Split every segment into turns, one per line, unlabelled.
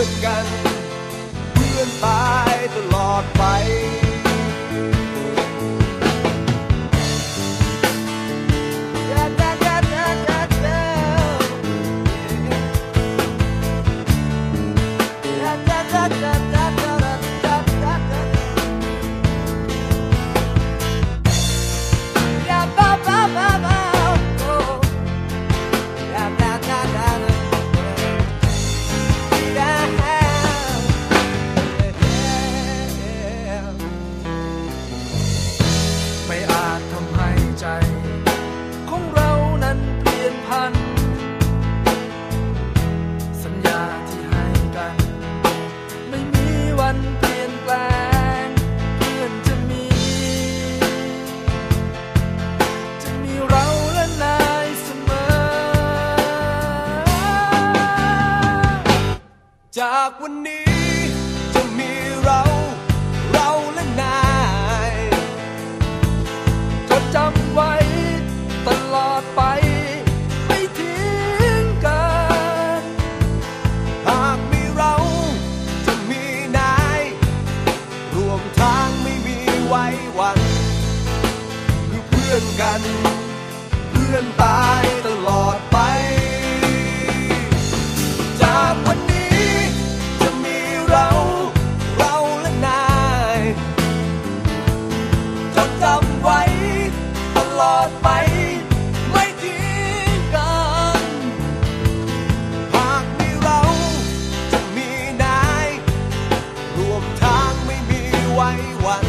คือ กัน เพื่อนตายตลอดไป จากวันนี้จะมีเรา เรา
และนาย
จดจำไว้ตลอดไป ไม่ทิ้งกัน
หากมีเราจะมีนาย รวมทางไม่มีไว้วัน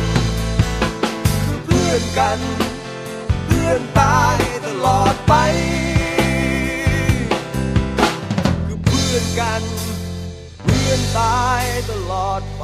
คือเพื่อนกัน เพื่อนตายตลอดไป คือเพื่อนกัน เพื่อนตายตลอดไป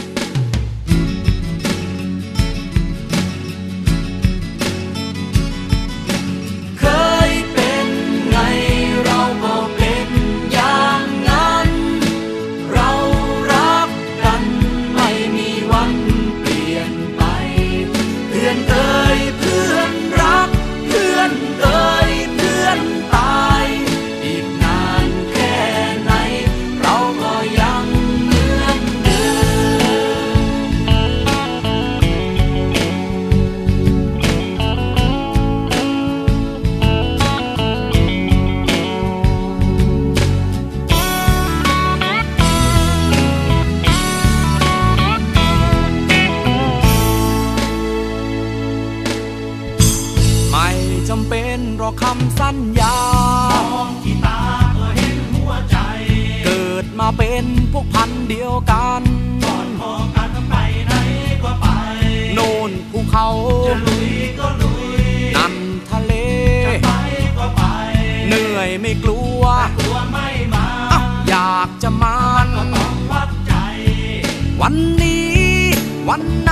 า
ก
จะ
มานวันนี้วัน
ไห
น